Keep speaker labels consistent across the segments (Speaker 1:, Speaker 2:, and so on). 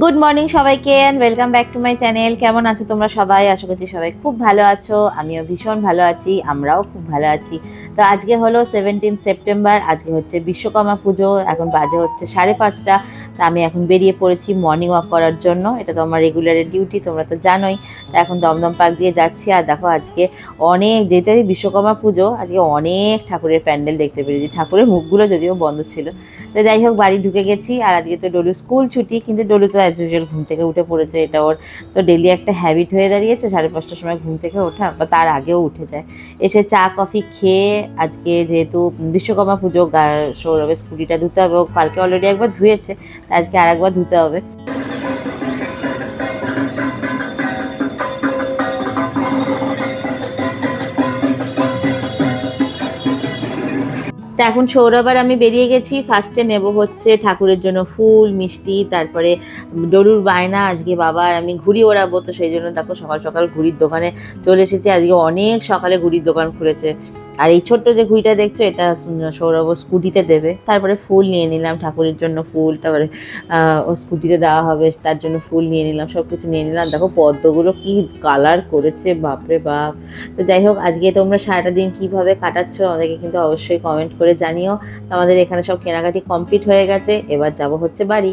Speaker 1: Good morning সবাইকে and welcome back to my channel কেমন আছো তোমরা সবাই? আশা করছি সবাই খুব ভালো আছো। আমিও ভীষণ ভালো আছি, আমরাও খুব ভালো আছি। তো আজকে হলো সেভেন্টিন সেপ্টেম্বর আজকে হচ্ছে বিশ্বকর্মা পুজো। এখন বাজে হচ্ছে সাড়ে পাঁচটা। তো আমি এখন বেরিয়ে পড়েছি মর্নিং ওয়াক করার জন্য। এটা তো আমার রেগুলারের ডিউটি তোমরা তো জানোই। তো এখন দমদম পার্ক দিয়ে যাচ্ছি। আর দেখো আজকে অনেক, যেহেতু বিশ্বকর্মা পুজো, আজকে অনেক ঠাকুরের প্যান্ডেল দেখতে পেরেছি। ঠাকুরের মুখগুলো যদিও বন্ধ ছিল। তো যাই হোক, বাড়ি ঢুকে গেছি। আর আজকে তো ডলু স্কুল ছুটি, কিন্তু ডলু তো অ্যাজ ইউজুয়াল ঘুম থেকে উঠে পড়েছে এটা ওর। তো ডেলি একটা হ্যাবিট হয়ে দাঁড়িয়েছে, সাড়ে পাঁচটার সময় ঘুম থেকে ওঠা, বা তার আগেও উঠে যায়। এসে চা কফি খেয়ে আজকে যেহেতু বিশ্বকর্মা পুজো সৌরভের স্কুটিটা ধুতে হবে, ও কালকে অলরেডি একবার ধুয়েছে আজকে আর একবার ধুতে হবে। তা এখন সৌরভ আর আমি বেরিয়ে গেছি। ফার্স্টে নেব হচ্ছে ঠাকুরের জন্য ফুল, মিষ্টি, তারপরে ডরুর বায়না, আজকে বাবার আমি ঘুড়ি ওড়াবো, তো সেই জন্য দেখো সকাল সকাল ঘুড়ির দোকানে চলে এসেছি। আজকে অনেক সকালে ঘুড়ির দোকান খুলেছে। আর এই ছোট্ট যে ঘুড়িটা দেখছ, এটা সৌরভ স্কুটিতে দেবে। তারপরে ফুল নিয়ে নিলাম, ঠাকুরের জন্য ফুল, তারপরে ও স্কুটিতে দেওয়া হবে, তার জন্য ফুল নিয়ে নিলাম সব কিছু নিয়ে নিলাম। দেখো পদ্মগুলো কি কালার করেছে, বাপরে বাপ। তো যাই হোক, আজকে তোমরা সারাটা দিন কীভাবে কাটাচ্ছ, আমাদেরকে কিন্তু অবশ্যই কমেন্ট করে জানিও। তো আমাদের এখানে সব কেনাকাটি কমপ্লিট হয়ে গেছে, এবার যাব হচ্ছে বাড়ি।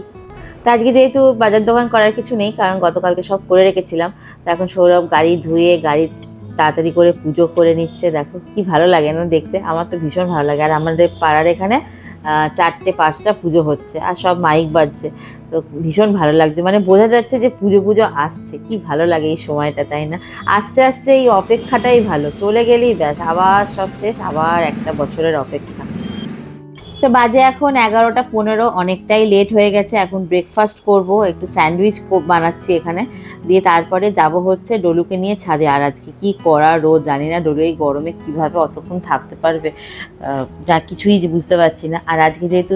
Speaker 1: তো আজকে যেহেতু বাজার দোকান করার কিছু নেই, কারণ গতকালকে সব করে রেখেছিলাম। তো এখন সৌরভ গাড়ি ধুয়ে গাড়ি তাড়াতাড়ি করে পুজো করে নিচ্ছে, দেখো কি ভালো লাগে না দেখতে। আমার তো ভীষণ ভালো লাগে। আর আমাদের পাড়ার এখানে চারটে, পাঁচটা পুজো হচ্ছে আর সব মাইক বাজছে। তো ভীষণ ভালো লাগছে। মানে বোঝা যাচ্ছে যে পুজো পুজো আসছে। কি ভালো লাগে এই সময়টা, তাই না? আস্তে আস্তে এই অপেক্ষাটাই ভালো। চলে গেলেই ব্যাস, আবার সব শেষ, আবার একটা বছরের অপেক্ষা। তো বাজে এখন এগারোটা পনেরো, অনেকটাই লেট হয়ে গেছে। এখন ব্রেকফাস্ট করব, একটু স্যান্ডউইচ বানাচ্ছি এখানে। দিয়ে তারপরে যাব হচ্ছে ডলুকে নিয়ে ছাদে। আর আজকে কী করা রোজ জানি না, ডলু এই গরমে কীভাবে অতক্ষণ থাকতে পারবে যা কিছুই বুঝতে পারছি না। আর আজকে যেহেতু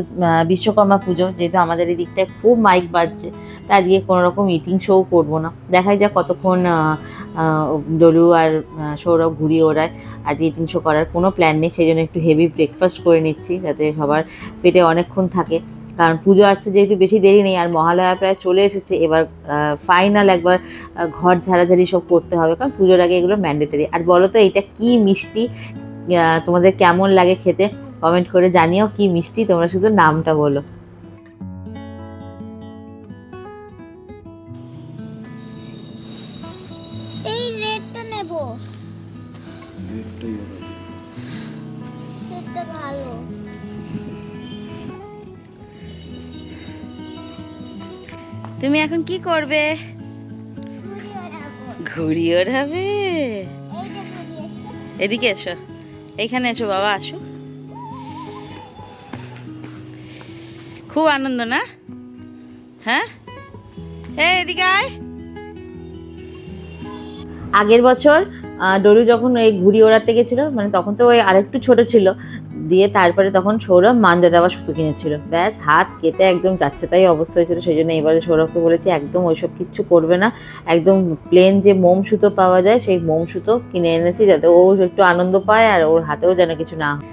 Speaker 1: বিশ্বকর্মা পুজো, যেহেতু আমাদের এই দিকটায় খুব মাইক বাজছে তা আজকে কোনো রকম মিটিং শো করব না। দেখাই যাক কতক্ষণ ডলু আর সৌরভ ঘুরিয়ে ওড়ায়। আজকে ইটিং শো করার কোনো প্ল্যান নেই সেই জন্য একটু হেভি ব্রেকফাস্ট করে নিচ্ছি, যাতে সবার পেটে অনেকক্ষণ থাকে। কারণ পুজো আসতে যেহেতু বেশি দেরি নেই, আর মহালয়া প্রায় চলে এসেছে, এবার ফাইনাল একবার ঘর ঝাড়াঝাড়ি সব করতে হবে, কারণ পুজোর আগে এগুলো ম্যান্ডেটারি আর বলো তো এটা কি মিষ্টি? তোমাদের কেমন লাগে খেতে? কমেন্ট করে জানিও কি মিষ্টি, তোমরা শুধু নামটা বলো।
Speaker 2: নেব ভালো।
Speaker 1: তুমি এখন কি করবে?
Speaker 2: ঘুরি
Speaker 1: ঘুড়ি ওড়াবে? এদিকে এসো। এইখানে এসো বাবা আসো। খুব আনন্দ না? হ্যাঁ? হ্যাঁ এদিকে আয়। আগের বছর ডলু যখন ওই ঘুড়ি ওড়াতে গেছিল মানে তখন তো ওই আরেকটু ছোট ছিল, দিয়ে তারপরে তখন সৌরভ মাঞ্জা দেওয়া সুতো কিনেছিল। ব্যাস, হাত কেটে একদম যাচ্ছে তাই অবস্থা হয়েছিল সেই জন্য এবারে সৌরভকে বলেছি একদম ওইসব কিচ্ছু করবে না। একদম প্লেন যে মোম সুতো পাওয়া যায়, সেই মোম সুতো কিনে এনেছি যাতে ও একটু আনন্দ পায় আর ওর হাতেও যেন কিছু না হয়।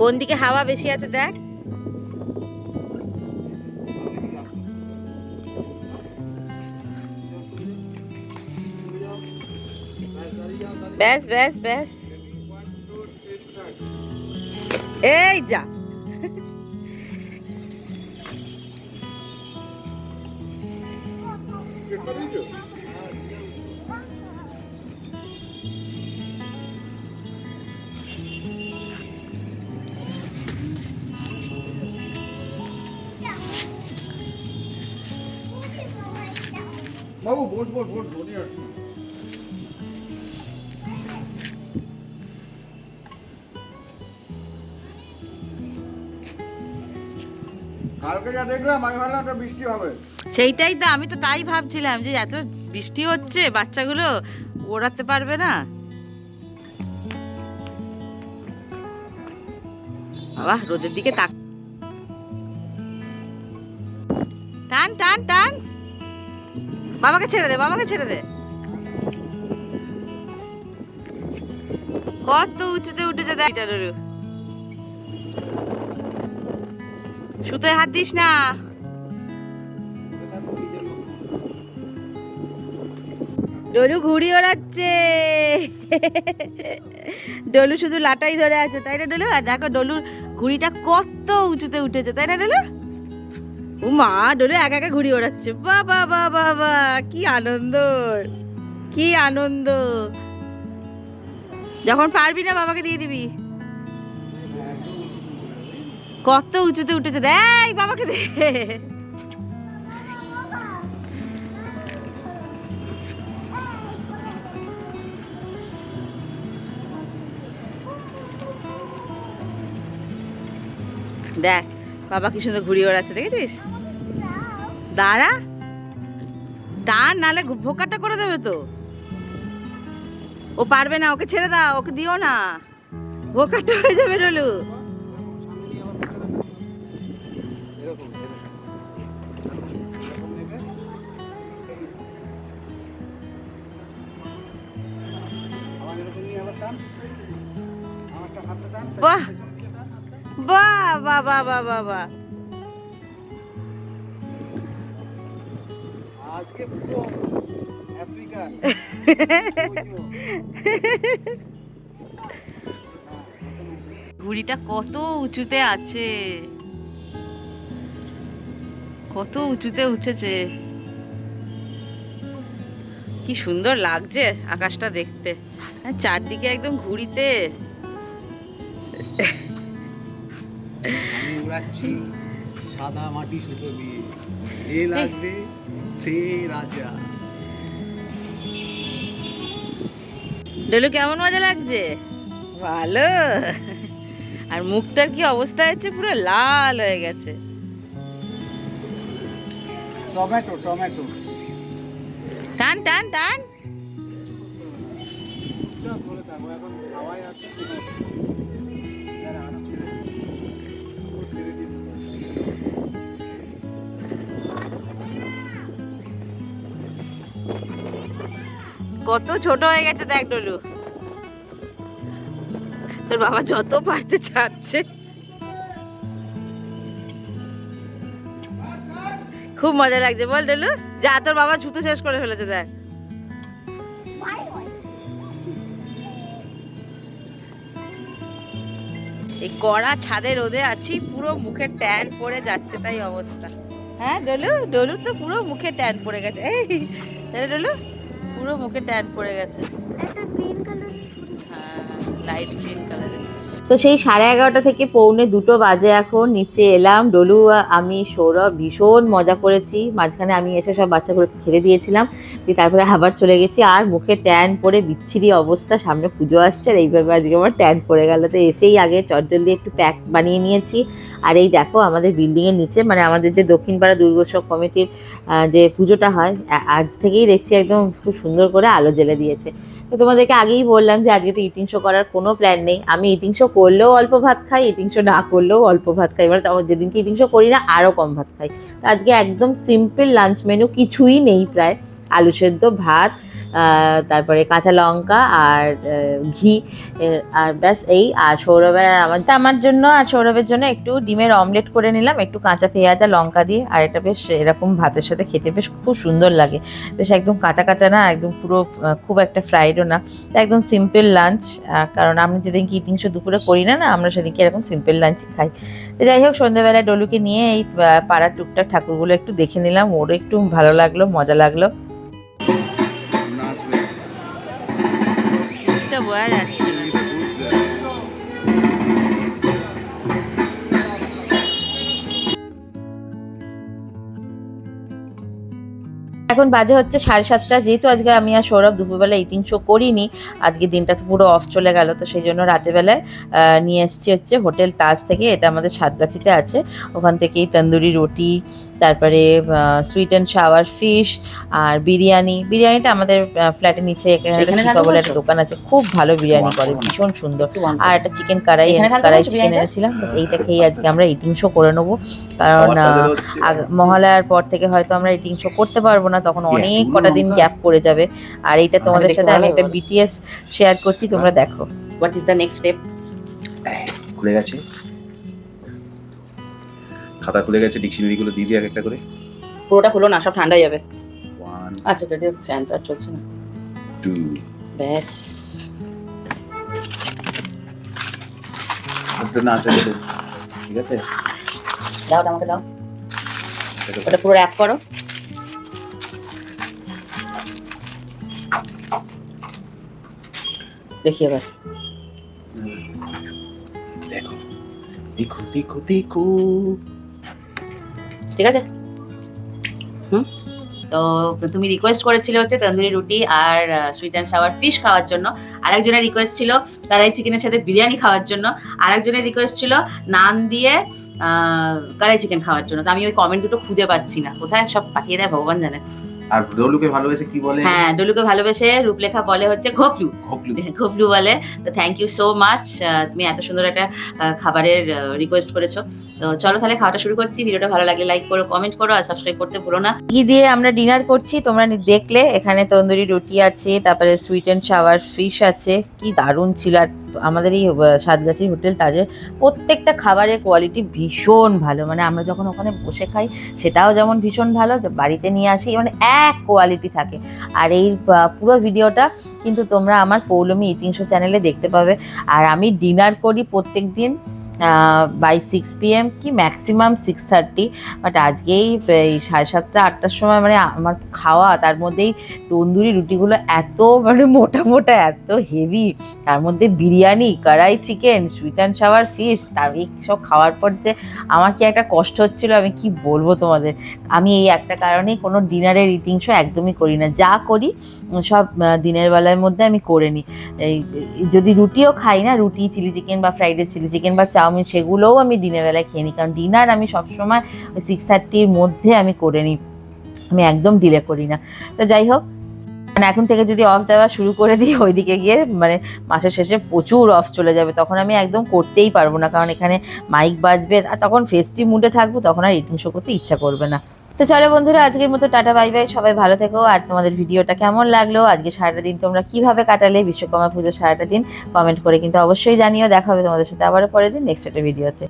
Speaker 1: কোন দিকে হাওয়া বেশি আছে দেখ? ব্যাস ব্যাস ব্যাস এই যা।
Speaker 3: বাবু বস বস বস ধরে আসুন
Speaker 1: সেইটাই তো, আমি তো তাই ভাবছিলাম যে এত বৃষ্টি হচ্ছে, বাচ্চাগুলো ওড়াতে পারবে না। বাবা, রোদের দিকে তাক টান টান টান। বাবাকে ছেড়ে দে, বাবাকে ছেড়ে দে। কত উঁচুতে উঠেছে দেখ। সুতোয় হাত দিস না। ডলু ঘুড়ি ওড়াচ্ছে। ডলু শুধু লাটাই ধরে আছে, তাই না ডলু? আর দেখো ডলুর ঘুড়িটা কত উঁচুতে উঠেছে, তাই না ডলু? ও মা ডলু একা একা ঘুড়ি ওড়াচ্ছে। বাবা বাবা বাবা কি আনন্দ। কি আনন্দ। যখন পারবি না বাবাকে দিয়ে দিবি। কত উঁচুতে উঠেছে দেখ বাবাকে দে। দেখ, বাবা কি সুন্দর ঘুড়ি ওড়াচ্ছে, দেখেছিস? দাঁড়া। টান নালে ভোকাটা করে দেবে তো। ও পারবে না, ওকে ছেড়ে দাও, ওকে দিও না। ভোকাটা হয়ে যাবে, রলু। বাহ। বাহ বাহ বাহ বাহ বাহ বাহ।
Speaker 3: আজকে পুরো আফ্রিকান
Speaker 1: ঘুড়িটা কত উঁচুতে আছে। কত উঁচুতে উঠেছে। কি সুন্দর লাগছে আকাশটা দেখতে। চারদিকে একদম ঘুড়িতে।
Speaker 3: আমি উড়াচ্ছি সাদা মাটি সুতো দিয়ে। যে লাগবে সে রাজা।
Speaker 1: ডলু কেমন মজা লাগছে? ভালো। আর মুখটার কি অবস্থা হয়েছে? পুরো লাল হয়ে গেছে।
Speaker 3: Tomato tomato.
Speaker 1: টান টান টান। কত ছোট হয়ে গেছে দেখ ডলু। তোর বাবা যত পারতে ছাড়ছে খুব মজা লাগছে। বল ডলু যা তোর বাবা ছুতো শেষ করে ফেলেছে দেখ। এই কড়া ছাদে রোদে আছি পুরো মুখে ট্যান পড়ে যাচ্ছে তাই অবস্থা। হ্যাঁ ডলু ডলু তো পুরো মুখে ট্যান পড়ে গেছে। এই ডলু পুরো মুখে ট্যান পড়ে গেছে। হ্যাঁ লাইট গ্রিন কালারের তো সেই সাড়ে এগারোটা থেকে পৌনে দুটো বাজে এখন, নিচে এলাম। ডলু, আমি, সৌরভ ভীষণ মজা করেছি। মাঝখানে আমি এসে সব বাচ্চাগুলোকে খেতে দিয়েছিলাম। দিয়ে তারপরে আবার চলে গেছি। আর মুখে ট্যান পরে বিচ্ছিরি অবস্থা, সামনে পুজো আসছে। আর এইভাবে আজকে আমার ট্যান পড়ে গেল। তো এসেই আগে চটজলদি একটু প্যাক বানিয়ে নিয়েছি। আর এই দেখো আমাদের বিল্ডিংয়ের নিচে মানে আমাদের যে দক্ষিণপাড়া দুর্গোৎসব কমিটির যে পুজোটা হয় আজ থেকেই দেখছি একদম খুব সুন্দর করে আলো জ্বেলে দিয়েছে। তো তোমাদেরকে আগেই বললাম যে আজকে তো ইটিং শো করার কোনো প্ল্যান নেই। আমি ইটিং শো করলেও অল্প ভাত খাই ইটিং শো না করলেও অল্প ভাত খাই। এবার তখন যেদিনকে ইটিং শো করি না, আরও কম ভাত খাই। তো আজকে একদম সিম্পল লাঞ্চ মেনু কিছুই নেই প্রায়। আলু সেদ্ধ, ভাত তারপরে কাঁচা লঙ্কা আর ঘি আর ব্যাস এই। আর সৌরভের আর আমার আমার জন্য আর সৌরভের জন্য একটু ডিমের অমলেট করে নিলাম, একটু কাঁচা পেঁয়াজ আর লঙ্কা দিয়ে। আর এটা বেশ এরকম ভাতের সাথে খেতে বেশ খুব সুন্দর লাগে। বেশ একদম কাঁচা কাঁচা না, একদম পুরো খুব একটা ফ্রাইডও না। একদম সিম্পল লাঞ্চ কারণ আমি যেদিনকে ইটিং দুপুরে করি না না, আমরা সেদিনকে এরকম সিম্পল লাঞ্চ খাই। তো যাই হোক, সন্ধ্যেবেলায় ডলুকে নিয়ে এই পাড়ার টুকটাক ঠাকুরগুলো একটু দেখে নিলাম। ওরও একটু ভালো লাগল, মজা লাগল। এটা যাচ্ছে এখন বাজে হচ্ছে সাড়ে সাতটা, যেহেতু আজকে আমি আর সৌরভ দুপুরবেলা ইটিং শো করিনি, আজকে দিনটা তো পুরো অফ চলে গেল, তো সেই জন্য রাতেবেলায় নিয়ে এসছি হচ্ছে হোটেল তাজ থেকে, এটা আমাদের সাতগাছিতে আছে, ওখান থেকেই তন্দুরি রুটি তারপরে সুইট অ্যান্ড শাওয়ার ফিশ আর বিরিয়ানি। বিরিয়ানিটা আমাদের ফ্ল্যাটের নিচে এখানে একটা বলে দোকান আছে। খুব ভালো বিরিয়ানি করে ভীষণ সুন্দর। আর একটা চিকেন কারাই কারাই চিকেন এনেছিলাম এইটা খেয়ে আজকে আমরা ইটিং শো করে নেব। কারণ মহালয়ার পর থেকে হয়তো আমরা ইটিং শো করতে পারব না তখন অনেক কটা দিন গ্যাপ পড়ে যাবে। আর এইটা তোমাদের সাথে আমি একটা বিটিএস শেয়ার করছি তোমরা দেখো।
Speaker 4: What is the next step
Speaker 5: খুলে গেছে।
Speaker 3: খাতা খুলে গেছে ডিকশনারি গুলো দিয়ে দিয়ে এক একটা করে।
Speaker 1: পুরোটা হলো না সব ঠান্ডা হয়ে যাবে।
Speaker 3: ওয়ান
Speaker 1: আচ্ছা এটা ফ্যান তো আর চলছে না।
Speaker 3: টু
Speaker 1: ব্যাস।
Speaker 3: না আছে দেখো। ঠিক আছে?
Speaker 1: দাও ওটা আমাকে দাও।
Speaker 3: এটা
Speaker 1: ওটা পুরো র্যাপ করো। দেখি এবার।
Speaker 3: দেখো। দেখো দেখো দেখো।
Speaker 1: ঠিক আছে? তো তুমি রিকোয়েস্ট করেছিলে হচ্ছে তন্দুরি রুটি আর সুইট অ্যান্ড সাওয়ার ফিশ খাওয়ার জন্য। আরেকজনের রিকোয়েস্ট ছিল কড়াই চিকেনের সাথে বিরিয়ানি খাওয়ার জন্য। আরেকজনের রিকোয়েস্ট ছিল নান দিয়ে কড়াই চিকেন খাওয়ার জন্য। তো আমি ওই কমেন্ট দুটো খুঁজে পাচ্ছি না। কোথায়? সব পাঠিয়ে দেয়, ভগবান জানে।
Speaker 3: আর ডলুকে ভালোবেসে কি বলে?
Speaker 1: হ্যাঁ ডলুকে ভালোবেসে রূপলেখা বলে হচ্ছে ঘোপলু।
Speaker 3: হপলু
Speaker 1: বলে। তো থ্যাংক ইউ সো মাচ তুমি এত সুন্দর একটা আহ, খাবারের রিকোয়েস্ট করেছ। তো চলো তাহলে খাওয়াটা শুরু করছি। ভিডিওটা ভালো লাগলে লাইক করো কমেন্ট করো আর সাবস্ক্রাইব করতে ভুলো না। ঘি দিয়ে আমরা ডিনার করছি। তোমরা দেখলে এখানে তন্দুরি রুটি আছে তারপরে সুইট অ্যান্ড শাওয়ার ফিশ আছে। কি দারুণ ছিল আর আমাদের এই সাতগাছি সাতগাছির হোটেল তাজের প্রত্যেকটা খাবারের কোয়ালিটি ভীষণ ভালো। মানে আমরা যখন ওখানে বসে খাই, সেটাও যেমন ভীষণ ভালো বাড়িতে নিয়ে আসি মানে এক কোয়ালিটি থাকে। আর এই পুরো ভিডিওটা কিন্তু তোমরা আমার পৌলমি ইটিং শো চ্যানেলে দেখতে পাবে। আর আমি ডিনার করি প্রত্যেক দিন বাই সিক্স পিএম কি ম্যাক্সিমাম সিক্স থার্টি বাট আজকেই এই সাড়ে সাতটা, আটটার সময় মানে আমার খাওয়া, তার মধ্যেই তন্দুরি রুটিগুলো এত মানে মোটা মোটা, এত হেভি তার মধ্যে biryani, kadai chicken sweet and sour fish তার এই সব খাওয়ার পর যে আমার কি একটা কষ্ট হচ্ছিল, আমি কি বলব তোমাদের? আমি এই একটা কারণেই কোনো ডিনারের ইটিং শো একদমই করি না। যা করি, সব দিনের বেলার মধ্যে আমি করে নিই। যদি রুটিও খাই না, রুটি চিলি চিকেন বা ফ্রাইড রাইস চিলি চিকেন বা চাউমিন সেগুলোও আমি দিনের বেলায় খেয়ে নিই। কারণ ডিনার আমি সবসময় সিক্স থার্টির মধ্যে আমি করে নিই। আমি একদম ডিলে করি না। তো যাই হোক মানে এখন থেকে যদি অফ দেওয়া শুরু করে দিই, ওইদিকে গিয়ে মানে মাসের শেষে প্রচুর অফ চলে যাবে। তখন আমি একদম করতেই পারব না। কারণ এখানে মাইক বাজবে, আর তখন ফেস্টিভ মুডে থাকব, তখন আর ইটিং শো করতে ইচ্ছা করবে না। তো চলো বন্ধুরা, আজকের মতো টাটা, বাই বাই। সবাই ভালো থেকো। আর তোমাদের ভিডিওটা কেমন লাগল? আজকে সারাটা দিন তোমরা কীভাবে কাটালে বিশ্বকর্মা পুজোর সারাটা দিন? কমেন্ট করে কিন্তু অবশ্যই জানিও। দেখা হবে তোমাদের সাথে আবারও পরের দিন নেক্সট একটা ভিডিওতে